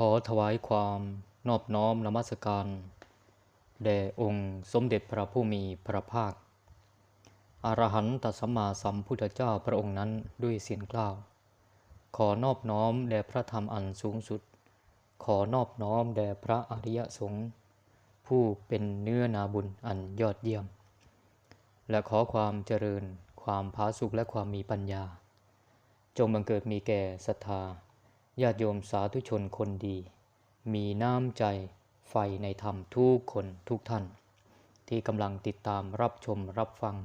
ขอถวายความนอบน้อมนมัสการ แด่องค์สมเด็จพระผู้มีพระภาค อรหันตสัมมาสัมพุทธเจ้าพระองค์นั้นด้วยเสียงกล้าว ขอนอบน้อมแด่พระธรรมอันสูงสุด ขอนอบน้อมแด่พระอริยสงฆ์ผู้เป็นเนื้อนาบุญอันยอดเยี่ยม และขอความเจริญ ความผาสุกและความมีปัญญา จงบังเกิดมีแก่ศรัทธา ญาติโยมสาธุชนคนดี มีน้ำใจไฟในธรรมทุกคนทุกท่าน ที่กำลังติดตามรับชมรับฟัง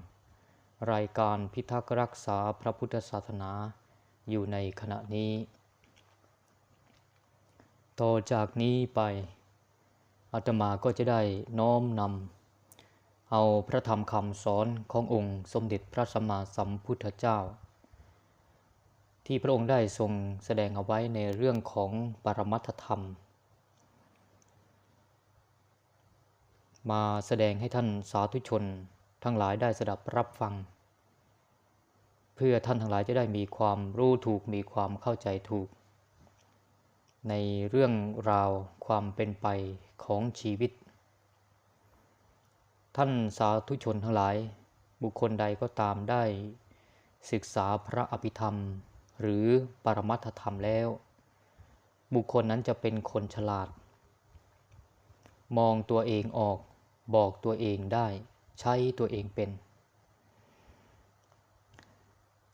รายการพิทักษ์รักษาพระพุทธศาสนาอยู่ในขณะนี้ ต่อจากนี้ไปอาตมาก็จะได้น้อมนำเอาพระธรรมคำสอนขององค์สมเด็จพระสัมมาสัมพุทธเจ้า ที่พระองค์ได้ทรงแสดงเอาไว้ในเรื่องของปรมัตธรรม มาแสดงให้ท่านสาธุชนทั้งหลายได้สดับรับฟัง เพื่อท่านทั้งหลายจะได้มีความรู้ถูกมีความเข้าใจถูก ในเรื่องราวความเป็นไปของชีวิต ท่านสาธุชนทั้งหลายบุคคลใดก็ตามได้ศึกษาพระอภิธรรม หรือปรมัตถธรรมแล้ว บุคคลนั้นจะเป็นคนฉลาด มองตัวเองออก บอกตัวเองได้ ใช้ตัวเองเป็น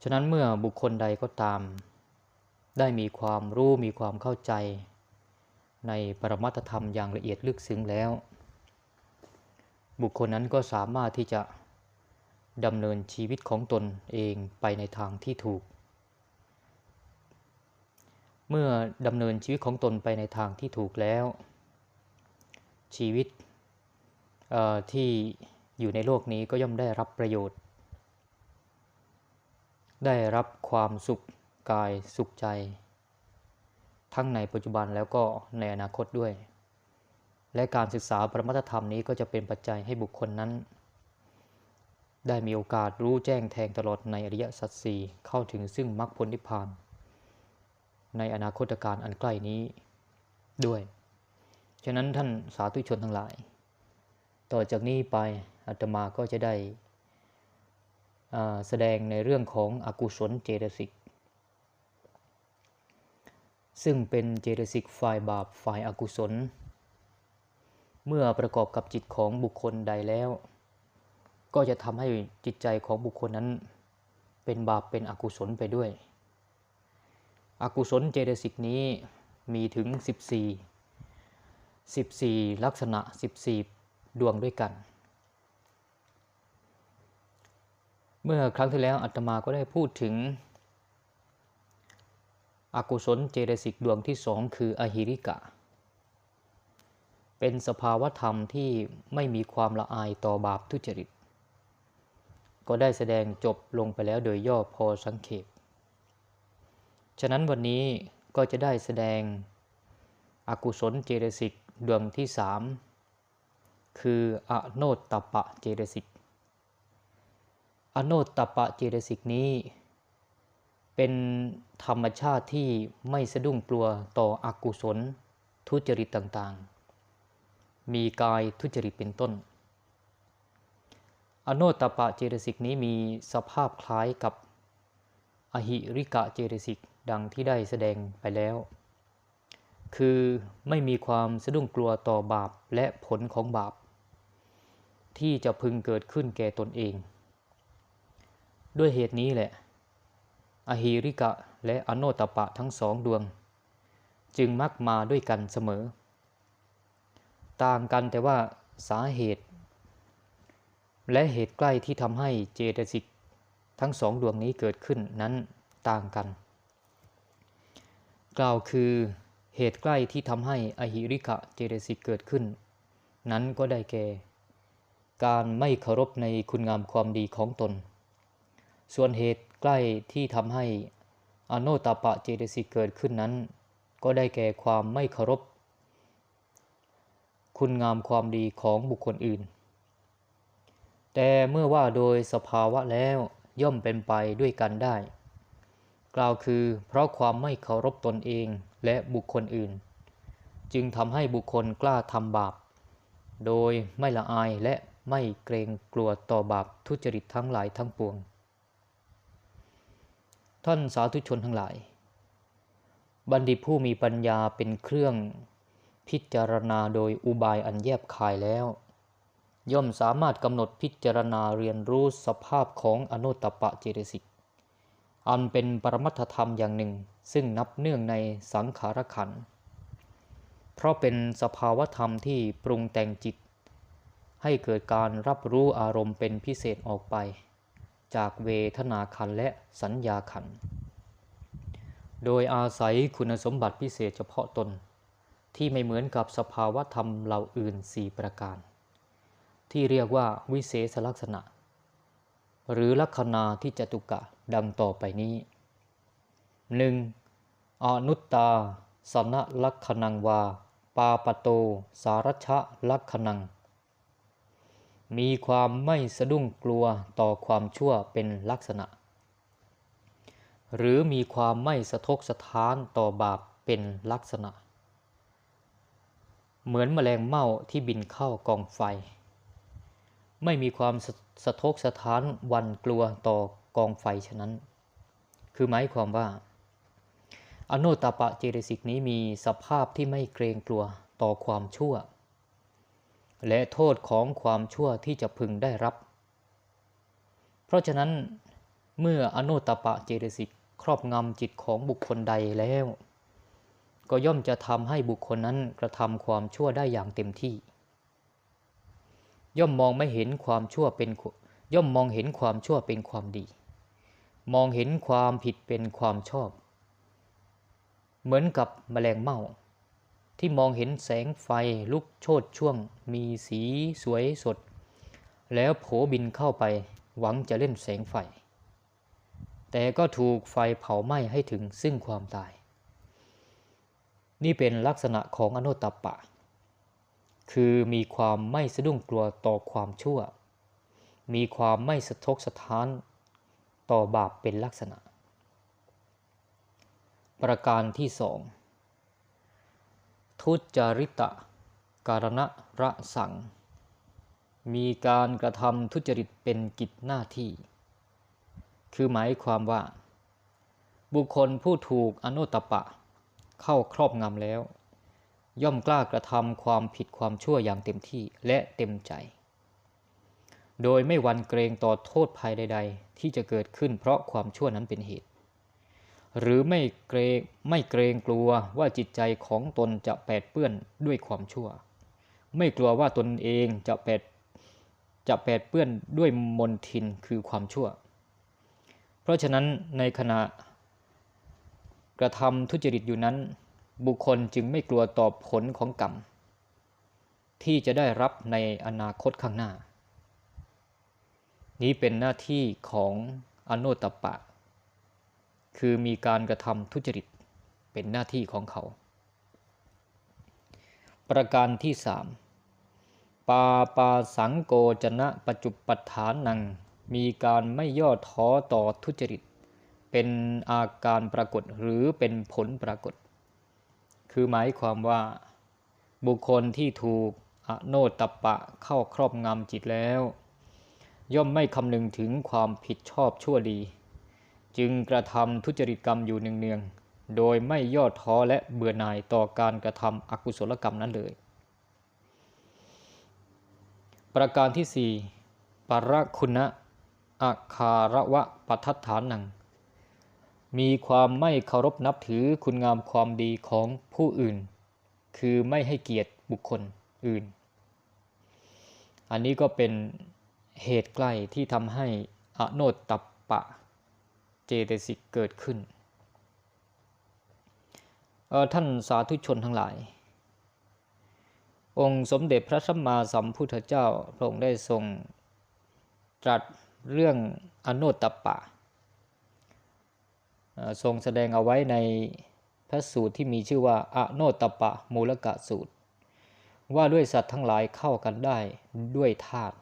ฉะนั้นเมื่อบุคคลใดก็ตาม ได้มีความรู้มีความเข้าใจ ในปรมัตถธรรมอย่างละเอียดลึกซึ้งแล้ว บุคคลนั้นก็สามารถที่จะดำเนินชีวิตของตนเองไปในทางที่ถูก เมื่อดำเนินชีวิตของตนไปในทางที่ถูกแล้ว ชีวิตที่อยู่ในโลกนี้ก็ย่อมได้รับประโยชน์ ได้รับความสุขกายสุขใจ ทั้งในปัจจุบันแล้วก็ในอนาคตด้วย และการศึกษาปรมัตธรรมนี้ก็จะเป็นปัจจัยให้บุคคลนั้น ได้มีโอกาสรู้แจ้งแทงตลอดในอริยสัจสี่เข้าถึงซึ่งมรรคผลนิพพาน ในอนาคตการอันใกล้นี้ด้วย ฉะนั้นท่านสาธุชนทั้งหลาย ต่อจากนี้ไปอาตมาก็จะได้แสดงในเรื่องของอกุศลเจตสิก ซึ่งเป็นเจตสิกฝ่ายบาปฝ่ายอากุศล เมื่อประกอบกับจิตของบุคคลใดแล้ว ก็จะทำให้จิตใจของบุคคลนั้นเป็นบาปเป็นอกุศลไปด้วย อกุศลเจตสิกนี้มีถึง 14 14 ลักษณะ 14 ดวงด้วยกัน เมื่อครั้งที่แล้วอาตมาก็ได้พูดถึง อกุศลเจตสิกดวงที่สองคืออหิริกะ เป็นสภาวธรรมที่ไม่มีความละอายต่อบาปทุจริต ก็ได้แสดงจบลงไปแล้วโดยย่อพอสังเขป ฉะนั้นวันนี้ก็จะได้แสดงอกุศลเจตสิกดวงที่สามคืออโนตตปะเจตสิกอโนตตปะเจตสิกนี้ เป็นธรรมชาติที่ไม่สะดุ้งกลัวต่ออกุศลทุจริตต่างๆ มีกายทุจริตเป็นต้น อโนตตปะเจตสิกนี้มีสภาพคล้ายกับอหิริกะเจตสิก ดังที่ได้แสดงไปแล้ว คือไม่มีความสะดุ้งกลัวต่อบาปและผลของบาป ที่จะพึงเกิดขึ้นแก่ตนเอง ด้วยเหตุนี้แหละ อหิริกะและอโนตปะทั้งสองดวง จึงมักมาด้วยกันเสมอ ต่างกันแต่ว่าสาเหตุ และเหตุใกล้ที่ทำให้เจตสิกทั้งสองดวงนี้เกิดขึ้นนั้นต่างกัน กล่าวคือเหตุใกล้ที่ทำให้อหิริกะเจตสิกเกิดขึ้น นั้นก็ได้แก่ การไม่เคารพในคุณงามความดีของตน ส่วนเหตุใกล้ที่ทำให้อโนตาปะเจตสิกเกิดขึ้นนั้น ก็ได้แก่ความไม่เคารพ คุณงามความดีของบุคคลอื่น แต่เมื่อว่าโดยสภาวะแล้วย่อมเป็นไปด้วยกันได้ กล่าวคือเพราะความไม่เคารพตนเองและบุคคลอื่น จึงทำให้บุคคลกล้าทำบาป โดยไม่ละอายและไม่เกรงกลัวต่อบาปทุจริตทั้งหลายทั้งปวง ท่านสาธุชนทั้งหลาย บัณฑิตผู้มีปัญญาเป็นเครื่องพิจารณาโดยอุบายอันแยบคายแล้ว ย่อมสามารถกำหนดพิจารณาเรียนรู้สภาพของอนุตตปะเจตสิก อันเป็นปรมัตถธรรมอย่างหนึ่ง ซึ่งนับเนื่องในสังขารขัน เพราะเป็นสภาวธรรมที่ปรุงแต่งจิต ให้เกิดการรับรู้อารมณ์เป็นพิเศษออกไป จากเวทนาขันและสัญญาขัน โดยอาศัยคุณสมบัติพิเศษเฉพาะตน ที่ไม่เหมือนกับสภาวธรรมเหล่าอื่นสี่ประการ ที่เรียกว่าวิเศษลักษณะ หรือลักษณะที่จตุกะดังต่อไปนี้ 1. อนุตตา สนลักขณังวา ปาปโต สารชะลักขณัง มีความไม่สะดุ้งกลัวต่อความชั่วเป็นลักษณะ หรือมีความไม่สะทกสะท้านต่อบาปเป็นลักษณะ เหมือนแมลงเม่าที่บินเข้ากองไฟ ไม่มีความส สะทกสะท้านวันกลัวต่อกองไฟฉะนั้น คือหมายความว่า อนตตปะเจตสิกนี้มีสภาพที่ไม่เกรงกลัวต่อความชั่ว และโทษของความชั่วที่จะพึงได้รับ เพราะฉะนั้นเมื่ออนตตปะเจตสิกครอบงำจิตของบุคคลใดแล้ว ก็ย่อมจะทำให้บุคคลนั้นกระทำความชั่วได้อย่างเต็มที่ ย่อมมองไม่เห็นความชั่วเป็นย่อมมองเห็นความชั่วเป็นความดี มองเห็นความผิดเป็นความชอบ เหมือนกับแมลงเม่า ที่มองเห็นแสงไฟลุกโชดช่วง มีสีสวยสด แล้วโผบินเข้าไปหวังจะเล่นแสงไฟ แต่ก็ถูกไฟเผาไหม้ให้ถึงซึ่งความตาย นี่เป็นลักษณะของอนุตตปะ คือมีความไม่สะดุ้งกลัวต่อความชั่ว มีความไม่สะทกสะท้านต่อบาปเป็นลักษณะ ประการที่สองทุจริตะการณระสัง มีการกระทำทุจริตเป็นกิจหน้าที่ คือหมายความว่า บุคคลผู้ถูกอนุตตปะ เข้าครอบงำแล้ว ย่อมกล้ากระทำความผิดความชั่วอย่างเต็มที่และเต็มใจ โดยไม่หวันเกรงต่อโทษภัยใด ๆ ที่จะเกิดขึ้นเพราะความชั่วนั้นเป็นเหตุ หรือไม่เกรงไม่เกรงกลัวว่าจิตใจของตนจะแปดเปื้อนด้วยความชั่ว ไม่กลัวว่าตนเองจะแปดจะแปดเปื้อนด้วยมนทินคือความชั่ว เพราะฉะนั้นในขณะกระทำทุจริตอยู่นั้น บุคคลจึงไม่กลัวต่อผลของกรรม ที่จะได้รับในอนาคตข้างหน้า นี้เป็นหน้าที่ของอโนตตปะ คือมีการกระทำทุจริตเป็นหน้าที่ของเขา ประการที่สามปาปาสังโกจนะปัจจุปฐานัง มีการไม่ย่อท้อต่อทุจริต เป็นอาการปรากฏหรือเป็นผลปรากฏ คือหมายความว่า บุคคลที่ถูกอโนตตปะเข้าครอบงำจิตแล้ว ย่อมไม่คำนึงถึงความผิดชอบชั่วดี จึงกระทำทุจริตกรรมอยู่เนืองๆโดยไม่ย่อท้อและเบื่อหน่ายต่อการกระทำอกุศลกรรมนั้นเลย ประการที่สี่ปรคุณะอาคาระวะปัฏฐานัง มีความไม่เคารพนับถือคุณงามความดีของผู้อื่น คือไม่ให้เกียรติบุคคลอื่น อันนี้ก็เป็นเหตุใกล้ที่ทำให้อโนตตัปปะเจตสิกเกิดขึ้น ท่านสาธุชนทั้งหลาย องค์สมเด็จพระสัมมาสัมพุทธเจ้าพระองค์ได้ทรงตรัสเรื่องอโนตตปะ ทรงแสดงเอาไว้ในพระสูตรที่มีชื่อว่าอโนตปะมูลกะสูตร ว่าด้วยสัตว์ทั้งหลายเข้ากันได้ด้วยธาตุ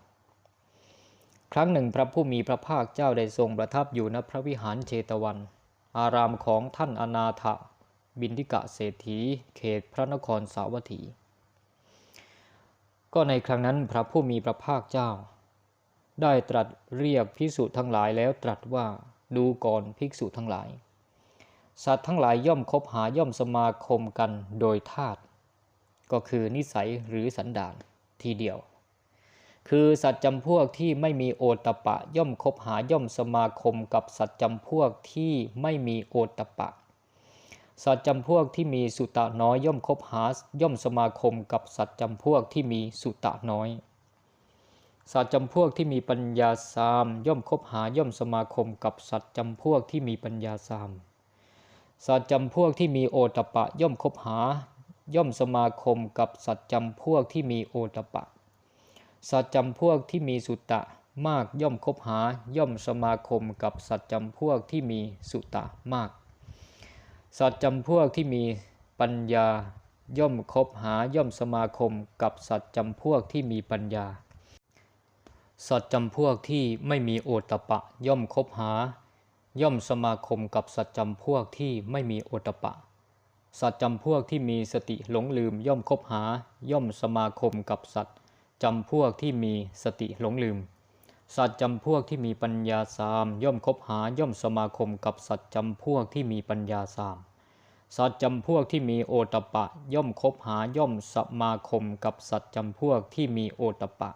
ครั้งหนึ่งพระผู้มีพระภาคเจ้าได้ทรงประทับอยู่ณพระวิหารเชตวัน อารามของท่านอนาถบินทิกะเศรษฐี เขตพระนครสาวัตถี ก็ในครั้งนั้นพระผู้มีพระภาคเจ้า ได้ตรัสเรียกภิกษุทั้งหลายแล้วตรัสว่าดูก่อนภิกษุทั้งหลาย สัตว์ทั้งหลายย่อมคบหาย่อมสมาคมกันโดยธาตุก็คือนิสัยหรือสันดานทีเดียว คือสัตว์จำพวกที่ไม่มีโอตตปะ ย่อมคบหาย่อมสมาคมกับสัตว์จำพวกที่ไม่มีโอตตปะ สัตว์จำพวกที่มีสุตะน้อยย่อมคบหาย่อมสมาคมกับสัตว์จำพวกที่มีสุตะน้อยสัตว์จำพวกที่มีปัญญาสาม ย่อมคบหาย่อมสมาคมกับสัตว์จำพวกที่มีปัญญาสาม สัตว์จำพวกที่มีโอตปะย่อมคบหา ย่อมสมาคมกับสัตว์จำพวกที่มีโอตปะ สัตว์จำพวกที่มีสุตตะมากย่อมคบหา ย่อมสมาคมกับสัตว์จำพวกที่มีสุตะมาก สัตว์จำพวกที่มีปัญญา ย่อมคบหาย่อมสมาคมกับสัตว์จำพวกที่มีปัญญา สัตว์จำพวกที่ไม่มีโอตปะ ย่อมคบหา ย่อมสมาคมกับสัตว์จำพวกที่ไม่มีโอตปะ สัตว์จำพวกที่มีสติหลงลืม ย่อมคบหา ย่อมสมาคมกับสัตว์จำพวกที่มีสติหลงลืม สัตว์จำพวกที่มีปัญญาสาม ย่อมคบหา ย่อมสมาคมกับสัตว์จำพวกที่มีปัญญาสาม สัตว์จำพวกที่มีโอตปะ ย่อมคบหา ย่อมสมาคมกับสัตว์จำพวกที่มีโอตปะ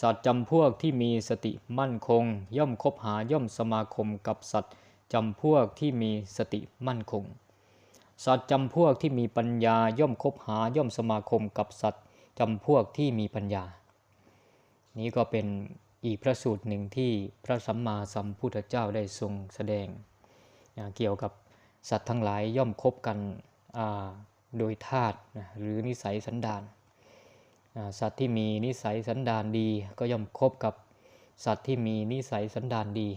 สัตว์จำพวกที่มีสติมั่นคง ย่อมคบหาย่อมสมาคมกับสัตว์จำพวกที่มีสติมั่นคง สัตว์จำพวกที่มีปัญญาย่อมคบหาย่อมสมาคมกับสัตว์จำพวกที่มีปัญญา นี้ก็เป็นอีกพระสูตรหนึ่งที่พระสัมมาสัมพุทธเจ้าได้ทรงแสดง เกี่ยวกับสัตว์ทั้งหลายย่อมคบกันโดยธาตุหรือนิสัยสันดาน สัตว์ที่มีนิสัยสันดานดี ก็ย่อมคบกับสัตว์ที่มีนิสัยสันดานดี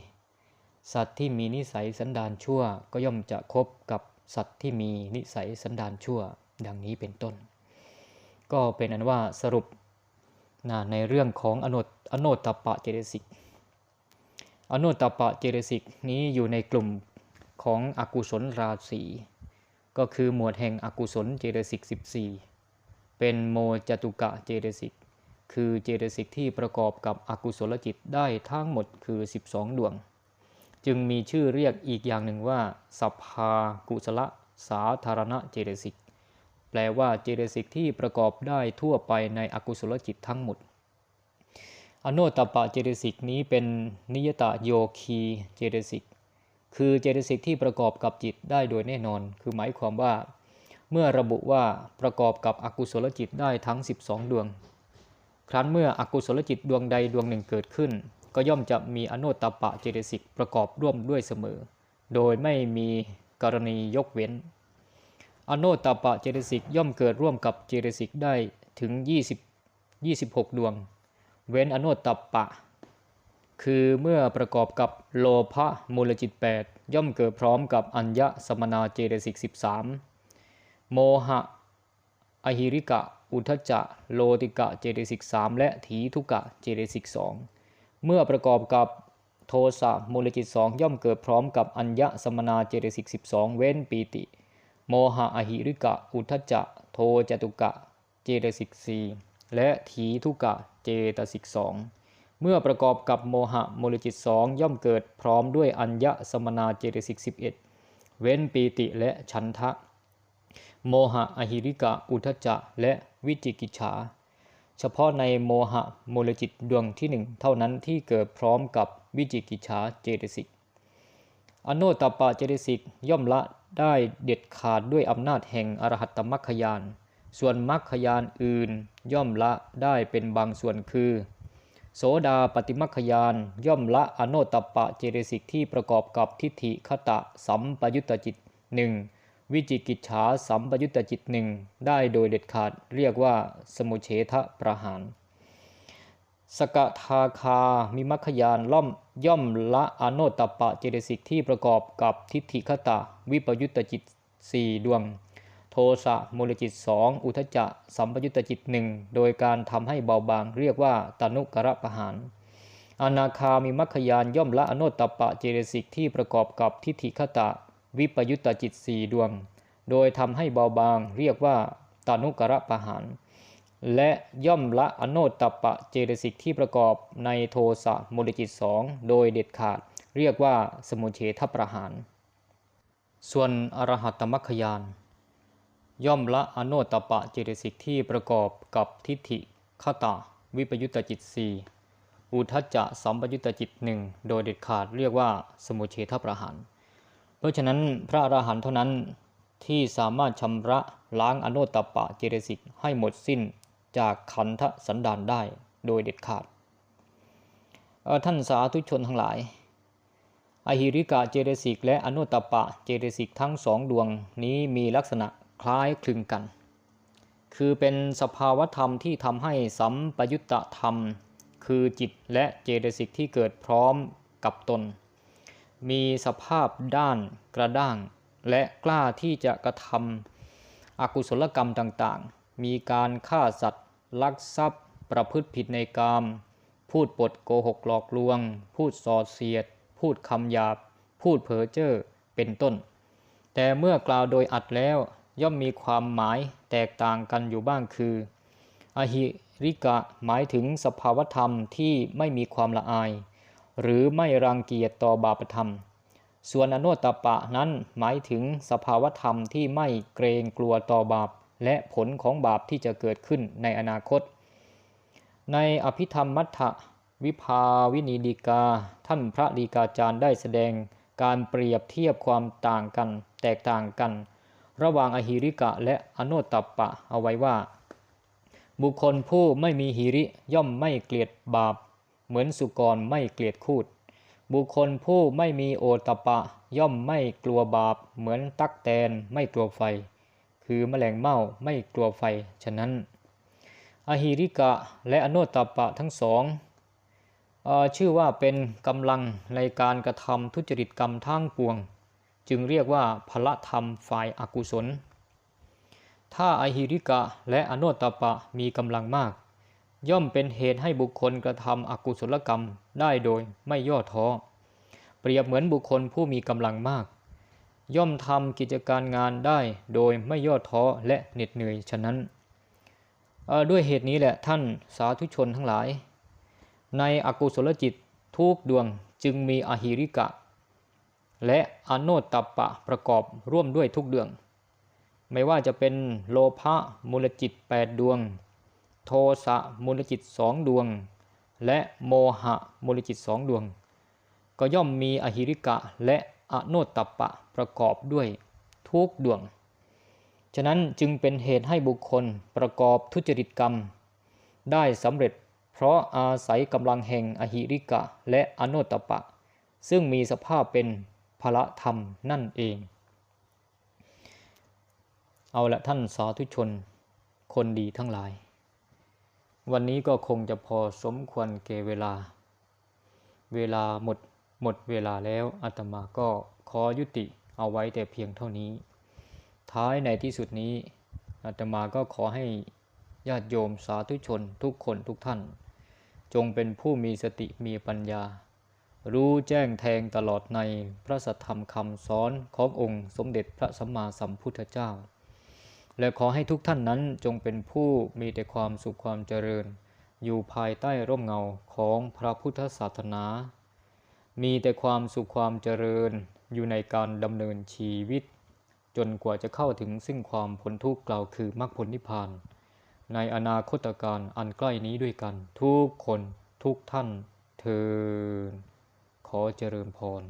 สัตว์ที่มีนิสัยสันดานชั่ว ก็ย่อมจะคบกับสัตว์ที่มีนิสัยสันดานชั่ว ดังนี้เป็นต้น ก็เป็นอันว่าสรุปนะในเรื่องของอนุอโนตปะเจรสิกอโนตตปะเจรสิกนี้อยู่ในกลุ่มของอกุศลราศีก็คือหมวดแห่งอกุศลเจเรสิก14 เป็นโมจตุกะเจเรสิก คือเจเรสิกที่ประกอบกับอกุศลจิตได้ทั้งหมดคือ 12 ดวง จึงมีชื่อเรียกอีกอย่างหนึ่งว่าสภากุศลสาธารณเจตสิก แปลว่าเจตสิกที่ประกอบได้ทั่วไปในอกุศลจิตทั้งหมด อโนตปะเจตสิกนี้เป็นนิยตโยคีเจตสิก คือเจตสิกที่ประกอบกับจิตได้โดยแน่นอน คือหมายความว่า เมื่อระบุว่าประกอบกับอกุศลจิตได้ทั้ง 12 ดวง ครั้นเมื่ออกุศลจิตดวงใดดวงหนึ่งเกิดขึ้น ก็ย่อมจะมีอนุตตปะเจตสิกประกอบร่วมด้วยเสมอ โดยไม่มีกรณียกเว้น อนุตตปะเจตสิกย่อมเกิดร่วมกับเจตสิกได้ถึง 20 26 ดวง เว้นอนุตตปะ คือเมื่อประกอบกับโลภะมูลจิต 8 ย่อมเกิดพร้อมกับอัญญสมนาเจตสิก 13 โมหะ อหิริกะ อุทจะ โลติกะ เจตสิก3และถีทุกะ เจตสิก2เมื่อประกอบกับโทสะมูลจิตสองย่อมเกิดพร้อมกับอัญญะสมนาเจตสิกสิบสองเว้นปีติ โมหะ อหิริกะ อุทจะ โทจตุกะ เจตสิกสี่และถีทุกะ เจตสิกสองเมื่อประกอบกับโมหะมูลจิตสองย่อมเกิดพร้อมด้วยอัญญะสมนาเจตสิกสิบเอ็ดเว้นปีติและฉันทะ โมหะอหิริกะ อุทจจะ และวิจิกิจฉา เฉพาะในโมหะมูลจิตดวงที่หนึ่งเท่านั้นที่เกิดพร้อมกับวิจิกิจฉาเจตสิก อโนตปาเจตสิกย่อมละได้เด็ดขาดด้วยอำนาจแห่งอรหัตตมัคคยาน ส่วนมัคคยานอื่นย่อมละได้เป็นบางส่วนคือ โสดาปฏิมัคคยานย่อมละอโนตปะเจตสิกที่ประกอบกับทิฏฐิคตะสัมปยุตตจิตหนึ่ง วิจิกิจฉาสัมปยุตตจิตหนึ่งได้โดยเด็ดขาดเรียกว่าสมุเฉทะประหาร สกทาคามิมัคคยานล่อมย่อมละอโนตปะเจตสิกที่ประกอบกับทิฏฐิคตะ วิปยุตตจิตสี่ดวง โทสะมูลจิตสองอุทจะสัมปยุตตจิตหนึ่งโดยการทำให้เบาบางเรียกว่าตนุกระประหารอนาคามิมัคคยานย่อมละอโนตปะเจตสิกที่ประกอบกับทิฏฐิคตะ วิปยุตตจิตสี่ดวง โดยทำให้เบาบางเรียกว่าตานุกระประหารและย่อมละอโนตตปะเจตสิกที่ประกอบในโทสะมูลจิตสองโดยเด็ดขาด เรียกว่าสมุเฉทประหาร ส่วนอรหัตมัคคยาน ย่อมละอโนตตปะเจตสิกที่ประกอบกับทิฏฐิขตา วิปยุตตจิตสี่อุทจจะสัมปยุตตจิตหนึ่งโดยเด็ดขาดเรียกว่าสมุเฉทประหาร เพราะฉะนั้นพระอรหันต์เท่านั้นที่สามารถชำระล้างอโนตตปะเจตสิกให้หมดสิ้นจากขันธสันดานได้โดยเด็ดขาด ท่านสาธุชนทั้งหลาย อหิริกะเจตสิกและอนุตตปะเจตสิกทั้งสองดวงนี้มีลักษณะคล้ายคลึงกัน คือเป็นสภาวธรรมที่ทำให้สัมปยุตตธรรม คือจิตและเจตสิกที่เกิดพร้อมกับตน มีสภาพด้านกระด้าง และกล้าที่จะกระทำอกุศลกรรมต่างๆ มีการฆ่าสัตว์ ลักทรัพย์ ประพฤติผิดในกาม พูดปดโกหกหลอกลวง พูดส่อเสียด พูดคำหยาบ พูดเพ้อเจ้อเป็นต้น แต่เมื่อกล่าวโดยอัดแล้วย่อมมีความหมายแตกต่างกันอยู่บ้างคือ อหิริกะหมายถึงสภาวธรรมที่ไม่มีความละอาย หรือไม่รังเกียจต่อบาปธรรม ส่วนอโนตตปะนั้นหมายถึงสภาวธรรมที่ไม่เกรงกลัวต่อบาป และผลของบาปที่จะเกิดขึ้นในอนาคต ในอภิธรรมมัทธวิภาวินีดีกา ท่านพระดีกาจารย์ได้แสดงการเปรียบเทียบความต่างกัน แตกต่างกัน ระหว่างอหิริกะและอโนตตปะเอาไว้ว่า บุคคลผู้ไม่มีหิริย่อมไม่เกลียดบาป เหมือนสุกรไม่เกลียดคูด บุคคลผู้ไม่มีโอตปะ ย่อมไม่กลัวบาป เหมือนตักแตนไม่กลัวไฟ คือแมลงเม่าไม่กลัวไฟ ฉะนั้น อหิริกะและอโนตตปะทั้งสองอชื่อว่าเป็นกำลังในการกระทำทุจริตกรรมทั้งปวง จึงเรียกว่าพละธรรมฝ่ายอากุศล ถ้าอหิริกะและอโนตตปะมีกำลังมาก ย่อมเป็นเหตุให้บุคคลกระทำอกุศลกรรมได้โดยไม่ย่อท้อ เปรียบเหมือนบุคคลผู้มีกำลังมาก ย่อมทำกิจการงานได้โดยไม่ย่อท้อและเหน็ดเหนื่อยฉะนั้น ด้วยเหตุนี้แหละท่านสาธุชนทั้งหลาย ในอกุศลจิตทุกดวงจึงมีอหิริกะ และอโนตตปะประกอบร่วมด้วยทุกดวงไม่ว่าจะเป็นโลภะมูลจิต 8 ดวง โทสะมูลจิตสองดวง และโมหะมูลจิตสองดวง ก็ย่อมมีอหิริกะและอโนตตปะประกอบด้วยทุกดวง ฉะนั้นจึงเป็นเหตุให้บุคคลประกอบทุจริตกรรม ได้สำเร็จเพราะอาศัยกำลังแห่งอหิริกะและอโนตตปะ ซึ่งมีสภาพเป็นพละธรรมนั่นเอง เอาละท่านสาธุชน คนดีทั้งหลาย วันนี้ก็คงจะพอสมควรเกเวลา เวลาหมดหมดเวลาแล้วอาตมาก็ขอยุติเอาไว้แต่เพียงเท่านี้ ท้ายในที่สุดนี้อาตมาก็ขอให้ญาติโยมสาธุชนทุกคนทุกท่าน จงเป็นผู้มีสติมีปัญญา รู้แจ้งแทงตลอดในพระสัทธรรมคำสอนขององค์สมเด็จพระสัมมาสัมพุทธเจ้า และขอให้ทุกท่านนั้นจงเป็นผู้มีแต่ความสุขความเจริญ อยู่ภายใต้ร่มเงาของพระพุทธศาสนา มีแต่ความสุขความเจริญอยู่ในการดำเนินชีวิต จนกว่าจะเข้าถึงซึ่งความพ้นทุกข์กล่าวคือมรรคผลนิพพาน ในอนาคตการอันใกล้นี้ด้วยกัน ทุกคนทุกท่านเธอขอเจริญพร